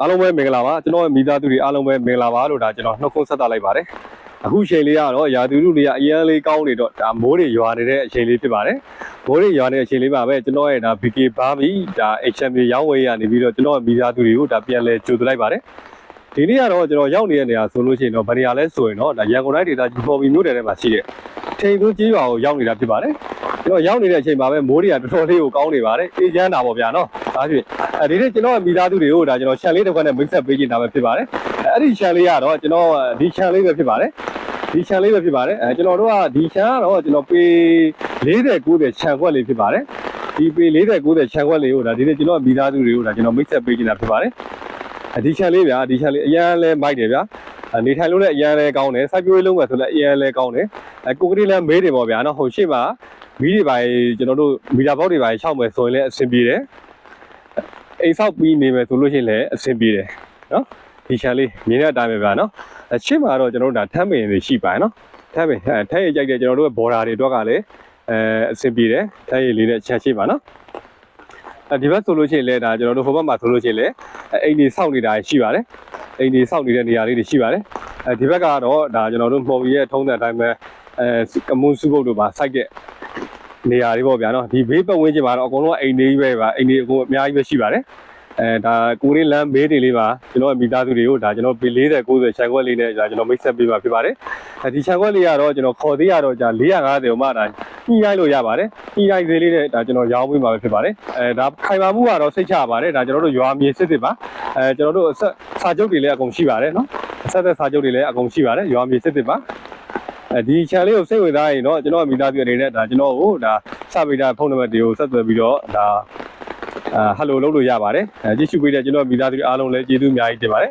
အားလုံးပဲမင်္ဂလာပါကျွန်တော်ရဲ့မိသားစုတွေအားလုံးပဲမင်္ဂလာပါလို့ဒါကျွန်တော်နှုတ်ခွန်းဆက်သလိုက်ပါတယ်အခုချိန်လေးကတော့ရာသီဥတုလေးကအရင်လေးကောင်းနေတော့ဒါမိုးတွေရွာနေတဲ့အချိန်လေးဖြစ်ပါတယ်မိုးတွေရွာနေတဲ့အချိန်လေးပါပဲကျွန်တော်ရဲ့ဒါ BK ဘာမီဒါ HM ရောင်းဝယ်ရနေပြီးတော့ကျွန်တော်ရဲ့မိသားစုတွေကိုဒါပြန်လဲကြိုသွလိုက်ပါတယ်ဒီနေ့ကတော့ကျွန်တော်ရောက်နေတဲ့နေရာဆိုလို့ရှိရင်တော့ဗနေရာလဲဆိုရင်တော့ဒါရန်ကုန်တိုင်းဒေသကြီးပေါ်ဘီမြို့နယ်ထဲမှာရှိတဲ့ထိန်သွင်းကြီးရွာကိုရောက်နေတာဖြစ်ပါတယ်ကျွန်တော်ရောက်နေတဲ့အချိန်မှာပဲမိုးတွေကတော်တော်လေးကိုကောင်းနေပါတယ်အေးချမ်းတာပေါ့ဗျာနော်ဒါဖြင့်အဲဒီနေ့ကျွန်တော်ရဲ့မိသားစုတွေကိုဒါကျွန်တော်ရှန်လေးတစ်ခွက်နဲ့ mix up ပေးနေတာပဲဖြစ်ပါတယ်အဲ့ဒီရှန်လေးကတော့ကျွန်တော်ဒီရှန်လေးပဲဖြစ်ပါတယ်ဒီခြံလေးပဲဖြစ်ပါတယ်အဲကျွန်တော်တို့ကဒီခြံကတော့ကျွန်တော်ပေ40 90ခြံခွက်လေးဖြစ်ပါတယ်ဒီပေ40 90ခြံခွက်လေးကိုဒါဒီနေ့ကျွန်တော်မိသားစုတွေကိုဒါကျွန်တော် mix up ပေးနေတာဖြစ်ပါတယ်အဲဒီခြံလေးဗျာဒီခြံလေးအရန်လဲမိုက်တယ်ဗျာနေထိုင်လို့လည်းအရန်လဲကောင်းတယ်စိုက်ပျိုးရေးလုံးဝဆိုလည်းအရန်လဲကောင်းတယ်အဲကိုကတိလည်းမေးတယ်ပေါ့ဗျာနော်ဟိုရှေ့မှာမီးတွေပါကျွန်တော်တို့မီတာဘောက်တွေပါရှောက်မယ်ဆိုရင်လည်းအဆင်ပြေတယ် အိမ်ဆောက်ပြီးနေမယ်ဆိုလို့ရှိရင်လည်းအဆင်ပြေတယ်နော်ဒီခြံလေးမြင်တဲ့အတိုင်းပဲဗျာနော်အရှေ့မှာတော့ကျွန်တော်တို့ဒါထမ်းပင်တွေရှိပါနော်ထဲပဲအဲထဲရကြိုက်တဲ့ကျွန်တော်တို့ရဲ့ border တွေအတွက်ကလည်းအဲအဆင်ပြေတယ်ထဲရလေးနဲ့ချက်ရှိပါနော်အဲဒီဘက်ဆိုလို့ရှိရင်လည်းဒါကျွန်တော်တို့ဟိုဘက်မှာဆိုလို့ရှိရင်လည်းအိမ်တွေစောင့်နေတာရှိပါတယ်အိမ်တွေစောင့်နေတဲ့နေရာလေးတွေရှိပါတယ်အဲဒီဘက်ကတော့ဒါကျွန်တော်တို့မှော်ပြီးရဲ့ထုံးတဲ့အတိုင်းပဲအဲကမွန်စုဘုတ်တို့ပါစိုက်တဲ့ နေရာတွေပေါ့ဗျာနော်ဒီဘေးပတ်ဝန်းကျင်မှာတော့အကုန်လုံးအိမ်တွေကြီးပဲပါအိမ်တွေအကုန်အများကြီးပဲရှိပါတယ်အဲဒါကိုရင်းလမ်းဘေးတွေလေးပါကျွန်တော်မိသားစုတွေကိုဒါကျွန်တော်ပေ40 90ခြံခွက်လေးနဲ့ဒါကျွန်တော်မိတ်ဆက်ပေးပါဖြစ်ပါတယ်အဲဒီခြံခွက်လေးကတော့ကျွန်တော်ခေါ်သေးရတော့じゃ450ကိုမှဒါညှိနှိုင်းလို့ရပါတယ်ညှိနှိုင်းသေးလေးနဲ့ဒါကျွန်တော်ရောင်းပေးမှာပဲဖြစ်ပါတယ်အဲဒါခိုင်မာမှုကတော့စိတ်ချပါတယ်ဒါကျွန်တော်တို့ရွာမြေစစ်စစ်ပါအဲကျွန်တော်တို့အဆက်စာချုပ်တွေလည်းအကုန်ရှိပါတယ်နော်အဆက်သက်စာချုပ်တွေလည်းအကုန်ရှိပါတယ်ရွာမြေစစ်စစ်ပါ အဲဒီခြံလေးကိုစိတ်ဝင်စားရင်တော့ကျွန်တော်မိသားစုအနေနဲ့ဒါကျွန်တော်ကိုဒါစပိတာဖုန်းနံပါတ်တွေကိုဆက်သွယ်ပြီးတော့ဒါအာဟယ်လိုလုပ်လို့ရပါတယ်အဲကြည့်ရှုပေးတဲ့ကျွန်တော်မိသားစုအားလုံးလည်းကျေးဇူးအများကြီးတင်ပါတယ်